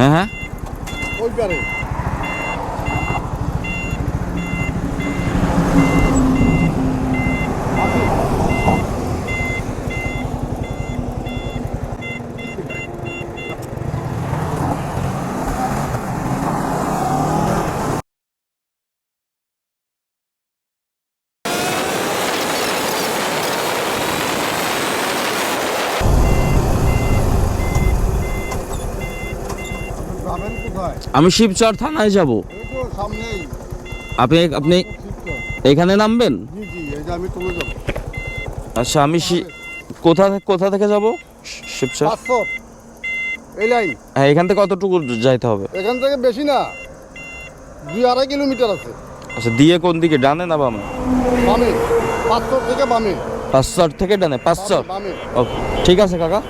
হ্যাঁ হ্যাঁ ওই পারে আমি শিবচর থানায় যাব। আপনি আপনি। এখানে নামবেন? আচ্ছা আমি কোথা থেকে কোথা থেকে যাব? শিবচর? পাঁচশো। এই লাইন। হ্যাঁ এখান থেকে কতটুকু যাইতে হবে? এখান থেকে বেশি না। দুই আড়াই কিলোমিটার আছে। আচ্ছা দিয়ে কোন দিকে ডানে না বামে? বামে। পাঁচশো থেকে বামে। পাঁচচর থেকে ডানে বামে ওকে ঠিক আছে কাকা।